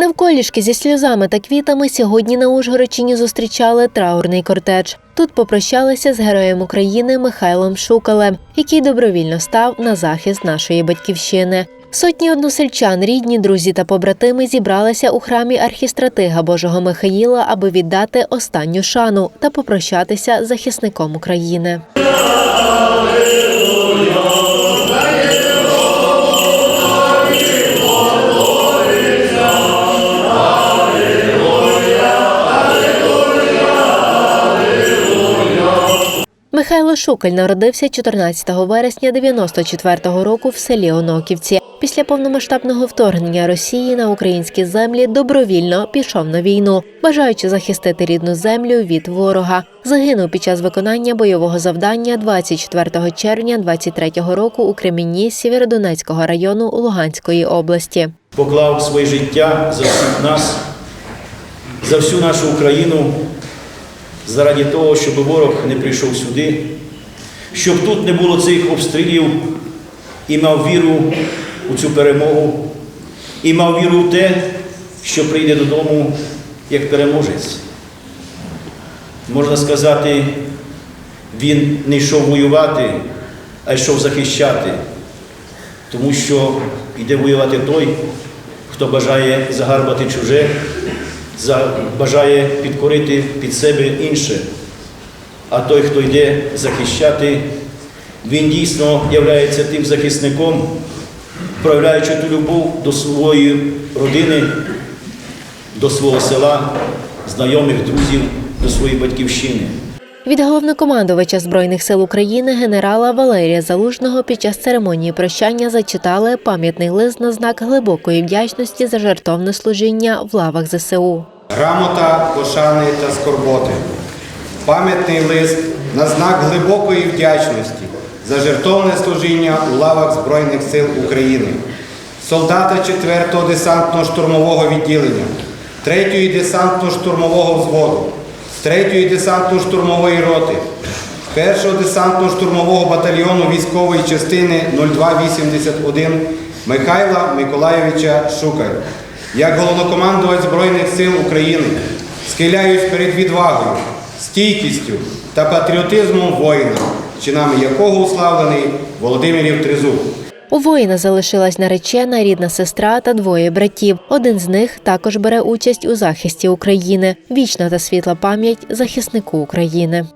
Навколішки зі сльозами та квітами сьогодні на Ужгородчині зустрічали траурний кортеж. Тут попрощалися з героєм України Михайлом Шукалем, який добровільно став на захист нашої батьківщини. Сотні односельчан, рідні, друзі та побратими зібралися у храмі архістратига Божого Михаїла, аби віддати останню шану та попрощатися з захисником України. Михайло Шукаль народився 14 вересня 94-го року в селі Оноківці. Після повномасштабного вторгнення Росії на українські землі добровільно пішов на війну, бажаючи захистити рідну землю від ворога. Загинув під час виконання бойового завдання 24 червня 23-го року у Кремінні Сєвєродонецького району Луганської області. поклав своє життя за всіх нас, за всю нашу Україну, заради того, щоб ворог не прийшов сюди, щоб тут не було цих обстрілів і мав віру у цю перемогу, і мав віру в те, що прийде додому як переможець. Можна сказати, він не йшов воювати, а йшов захищати, тому що йде воювати той, хто бажає загарбати чуже, бажає підкорити під себе інше. А той, хто йде захищати, він дійсно є тим захисником, проявляючи ту любов до своєї родини, до свого села, знайомих, друзів, до своєї батьківщини. Від головнокомандувача збройних сил України генерала Валерія Залужного під час церемонії прощання зачитали пам'ятний лист на знак глибокої вдячності за жертовне служіння в лавах ЗСУ. Грамота пошани та скорботи. Пам'ятний лист на знак глибокої вдячності за жертовне служіння у лавах Збройних сил України. Солдата 4-го десантно-штурмового відділення, 3-ї десантно-штурмового взводу, 3-ї десантно-штурмової роти, 1-го десантно-штурмового батальйону військової частини 0281 Михайла Миколайовича Шукаря. Як головнокомандувач Збройних сил України схиляюсь перед відвагою, стійкістю та патріотизмом воїна, чинами якого уславлений Володимирів Тризуб. У воїна залишилась наречена, рідна сестра та двоє братів. Один з них також бере участь у захисті України. Вічна та світла пам'ять захиснику України.